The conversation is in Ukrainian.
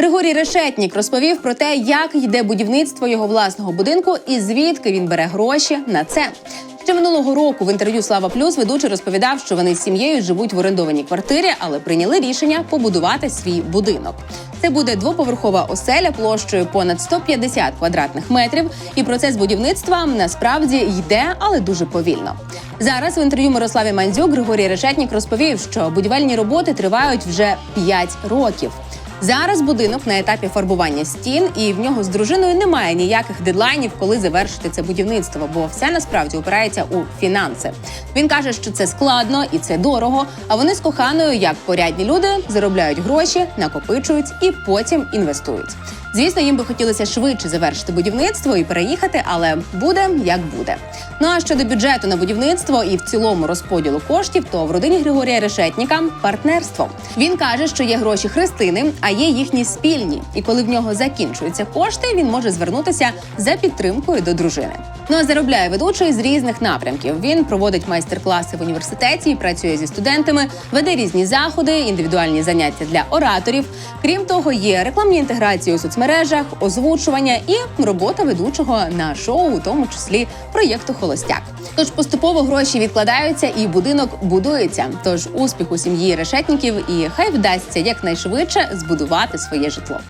Григорій Решетнік розповів про те, як йде будівництво його власного будинку і звідки він бере гроші на це. Ще минулого року в інтерв'ю Слава Плюс ведучий розповідав, що вони з сім'єю живуть в орендованій квартирі, але прийняли рішення побудувати свій будинок. Це буде двоповерхова оселя площею понад 150 квадратних метрів. І процес будівництва насправді йде, але дуже повільно. Зараз в інтерв'ю Мирославі Мандзюк Григорій Решетнік розповів, що будівельні роботи тривають вже 5 років. Зараз будинок на етапі фарбування стін, і в нього з дружиною немає ніяких дедлайнів, коли завершити це будівництво, бо все насправді опирається у фінанси. Він каже, що це складно і це дорого. А вони з коханою, як порядні люди, заробляють гроші, накопичують і потім інвестують. Звісно, їм би хотілося швидше завершити будівництво і переїхати, але буде як буде. Ну а щодо бюджету на будівництво і в цілому розподілу коштів, то в родині Григорія Решетніка партнерство. Він каже, що є гроші Христини, а є їхні спільні. І коли в нього закінчуються кошти, він може звернутися за підтримкою до дружини. Ну а заробляє ведучий з різних напрямків. Він проводить майстер-класи в університеті, працює зі студентами, веде різні заходи, індивідуальні заняття для ораторів. Крім того, є рекламні інтеграції у соцмережах, озвучування і робота ведучого на шоу, у тому числі проєкту Холостяк. Тож поступово гроші відкладаються і будинок будується. Тож успіху сім'ї решетників і хай вдасться якнайшвидше збудувати своє житло.